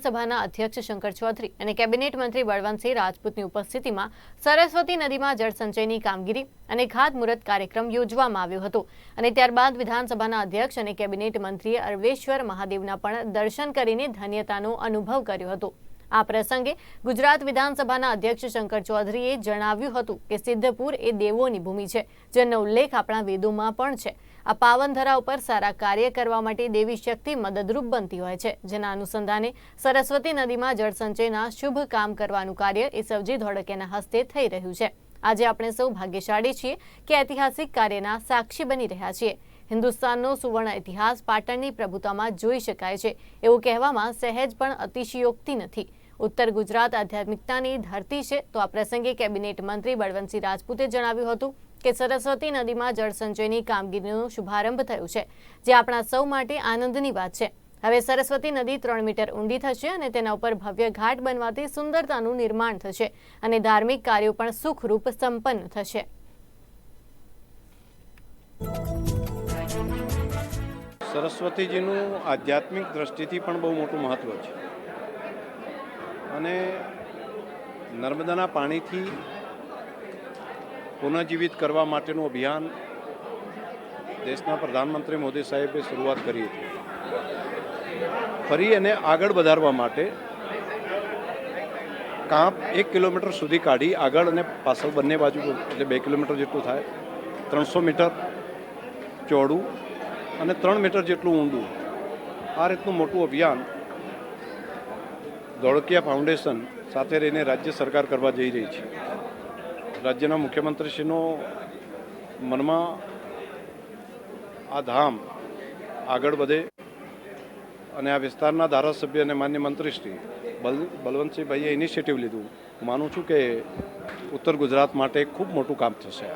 સભાના અધ્યક્ષ શંકર ચૌધરી અને કેબિનેટ મંત્રી બળવંતસિંહ રાજપૂતની ઉપસ્થિતિમાં સરસ્વતી નદીમાં જળસંચયની કામગીરી અને ખાતમુહૂર્ત કાર્યક્રમ યોજવામાં આવ્યો હતો. અને ત્યારબાદ વિધાનસભાના અધ્યક્ષ અને કેબિનેટ મંત્રીએ અરવેશ્વર મહાદેવના પણ દર્શન કરીને ધન્યતાનો અનુભવ કર્યો હતો. આ પ્રસંગે ગુજરાત વિધાનસભાના અધ્યક્ષ શંકર ચૌધરીએ જણાવ્યું હતું કે સિદ્ધપુર એ દેવોની ભૂમિ છે, જેનો ઉલ્લેખ આપણા વેદોમાં પણ છે. આ પાવનધરા ઉપર સારા કાર્ય કરવા માટે દેવી શક્તિ મદદરૂપ બનતી હોય છે. જેના અનુસંધાને સરસ્વતી નદીમાં જળસંચયના શુભ કામ કરવાનું કાર્ય એ સવજી ધોળકિયાના હસ્તે થઈ રહ્યું છે. આજે આપણે સૌ ભાગ્યશાળી છીએ કે ઐતિહાસિક કાર્યના સાક્ષી બની રહ્યા છીએ. હિન્દુસ્તાનનો સુવર્ણ ઇતિહાસ પાટણની પ્રભુતામાં જોઈ શકાય છે. એવું કહેવામાં સહેજ પણ અતિશયોક્તિ નથી. ઉત્તર ગુજરાત આધ્યાત્મિકતાની ધરતી છે. તો આ પ્રસંગે કેબિનેટ મંત્રી બળવંતસિંહ રાજપૂતે જણાવ્યું હતું કે સરસ્વતી નદીમાં જળસંચયની કામગીરીનો શુભારંભ થયો છે, જે આપણા સૌ માટે આનંદની વાત છે. હવે સરસ્વતી નદી ત્રણ મીટર ઊંડી થશે અને તેના ઉપર ભવ્ય ઘાટ બનવાથી સુંદરતાનું નિર્માણ થશે અને ધાર્મિક કાર્યો પણ સુખરૂપ સંપન્ન થશે. સરસ્વતીજીનું આધ્યાત્મિક દ્રષ્ટિથી પણ બહુ મોટું મહત્ત્વ છે. અને નર્મદાના પાણીથી પુનઃજીવિત કરવા માટેનું અભિયાન દેશના પ્રધાનમંત્રી મોદી સાહેબે શરૂઆત કરી હતી. ફરી એને આગળ વધારવા માટે કાંપ એક કિલોમીટર સુધી કાઢી આગળ અને પાછળ બંને બાજુ, એટલે બે કિલોમીટર જેટલું થાય, ત્રણસો મીટર ચોડું અને ત્રણ મીટર જેટલું ઊંડું. આ રીતનું મોટું અભિયાન ધોળકિયા ફાઉન્ડેશન સાથે રહીને રાજ્ય સરકાર કરવા જઈ રહી છે. રાજ્યના મુખ્યમંત્રીશ્રીનો મનમાં આ ધામ આગળ વધે અને આ વિસ્તારના ધારાસભ્ય અને માન્ય મંત્રીશ્રી બલ બલવંતસિંહભાઈએ ઇનિશિયેટિવ લીધું. માનું છું કે ઉત્તર ગુજરાત માટે ખૂબ મોટું કામ થશે.